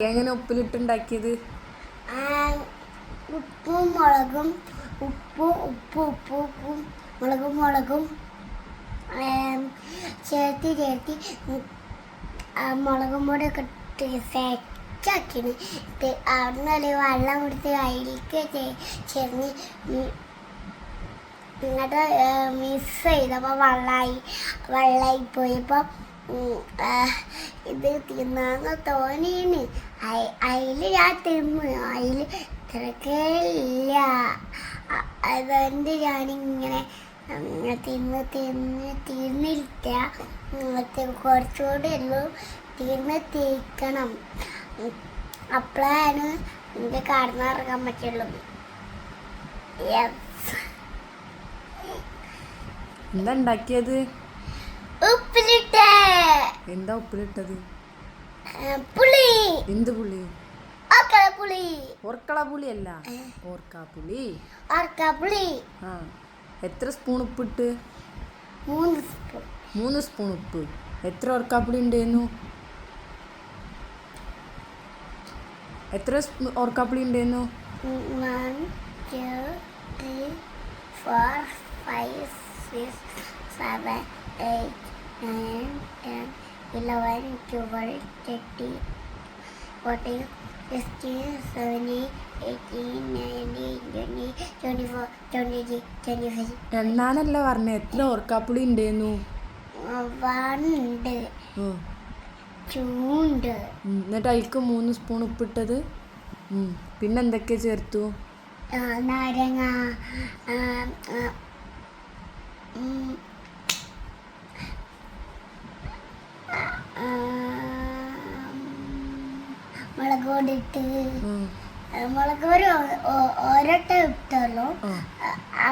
എങ്ങനെ ഉപ്പിലിട്ടുണ്ടാക്കിയത്? ഉപ്പും മുളകും ഉപ്പും ഉപ്പ് ഉപ്പ് ഉപ്പും മുളകും മുളകും ചേർത്തി ചേർത്ത് മുളകും പൊടിയൊക്കെ ഒക്കെ സെറ്റാക്കിന്. അവിടെ നിന്ന് വെള്ളം കൊടുത്ത് അതിലേക്ക് ചെ- ചെറിഞ്ഞ് ഉം, എന്നിട്ട് മിസ് ചെയ്തപ്പോൾ വെള്ളമായി വെള്ളമായി പോയപ്പോൾ ഇത് തിന്നാന്ന് തോന്നിന്. അതിൽ ഞാൻ തിന്നു. അതിൽ തിരക്കേയില്ല അതുകൊണ്ട് ഞാനിങ്ങനെ തിന്ന് തിന്ന് തീർന്നില്ല ഉം, കുറച്ചുകൂടെ ഉള്ളൂ. തിന്ന് തീക്കണം. അപ്പോഴാണ് എനിക്ക് കടന്നിറങ്ങാൻ പറ്റുള്ളൂ. എന്താ ഉണ്ടാക്കിയത്? എന്താ ഉപ്പിലിട്ടത്? പുളി. എന്ത് പുളി? പുളി ഓർക്കള പുളിയല്ല ഓർക്കാപ്പുളി. ഓർക്ക പുളി ആ. എത്ര സ്പൂൺ ഉപ്പിട്ട്? മൂന്ന് സ്പൂൺ. മൂന്ന് സ്പൂൺ ഉപ്പ്. എത്ര ഓർക്കാപ്പുളി ഉണ്ടായിരുന്നു എത്ര ഓർക്കാപ്പുളി ഉണ്ടായിരുന്നു one two three four five six seven eight nine ten eleven twelve thirty fourteen sixteen seventeen eighteen nineteen twenty twenty four twenty three twenty five. എണ്ണാനല്ല പറഞ്ഞത് എത്ര ഓർക്കാപ്പുളി ഉണ്ടായിരുന്നു ഉം. ചൂണ്ട്. എന്നിട്ട് അതിൽക്ക് മൂന്ന് സ്പൂൺ ഉപ്പിട്ടത്? പിന്നെ എന്തൊക്കെ ചേർത്തു? നാരങ്ങ ആ, ആ, ഉം, ആ, ഉം. മുളക് ഒരൊട്ട ഇട്ടല്ലോ ആ.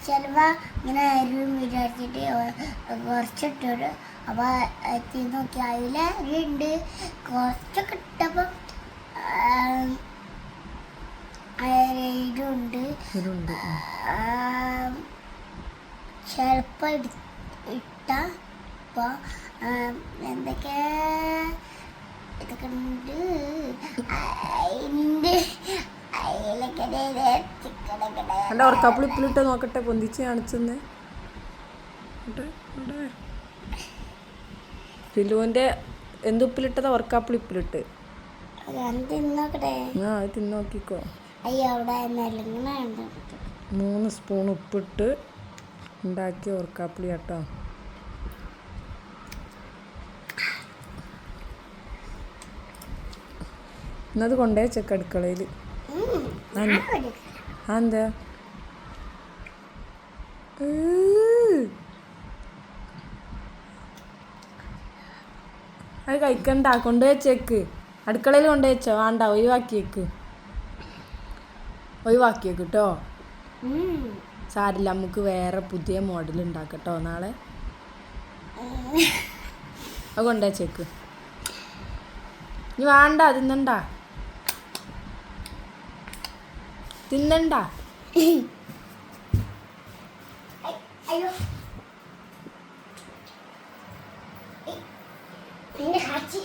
ചിലവ ഇങ്ങനെ അരിയും വിചാരിച്ചിട്ട് കുറച്ചിട്ടൊരു. അപ്പൊ എത്തി നോക്കി അതിൽ അരിയുണ്ട് കുറച്ചൊക്കെ ഇട്ടപ്പം അരിയുണ്ട്. ചിലപ്പോൾ ഇട്ട ഇപ്പൊ എന്തൊക്കെ ഇതൊക്കെ ഉണ്ട്. അല്ല ഓർക്കാപ്പുളി ഉപ്പിലിട്ട് നോക്കട്ടെ പൊന്തിച്ച് കാണിച്ചെന്ന്. ഫിലുവിന്റെ എന്തുപ്പിലിട്ടത് തിന്നോക്കട്ടെ. ആ അത് തിന്ന് നോക്കിക്കോ അയ്യോ അവിടെ നിലങ്ങനെ ഉണ്ട് മൂന്ന് സ്പൂൺ ഉപ്പിട്ട് ഉണ്ടാക്കിയ ഓർക്കാപ്പിളി കേട്ടോ. എന്നത് കൊണ്ടേ ചെക്ക് അടുക്കളയിൽ എന്താ. അത് കഴിക്കണ്ട? കൊണ്ടുവച്ചേക്ക് അടുക്കളയിൽ കൊണ്ടുവച്ചോ വേണ്ട ഒഴിവാക്കിയേക്ക്. ഒഴിവാക്കിയേക്ക് കേട്ടോ സാരില്ല നമുക്ക് വേറെ പുതിയ മോഡൽ ഉണ്ടാക്കട്ടോ നാളെ. അത് കൊണ്ടുവച്ചേക്ക് ഇനി വേണ്ട തിന്നണ്ട. തിന്നണ്ട അയ്യോ നിന്റെ കാച്ചി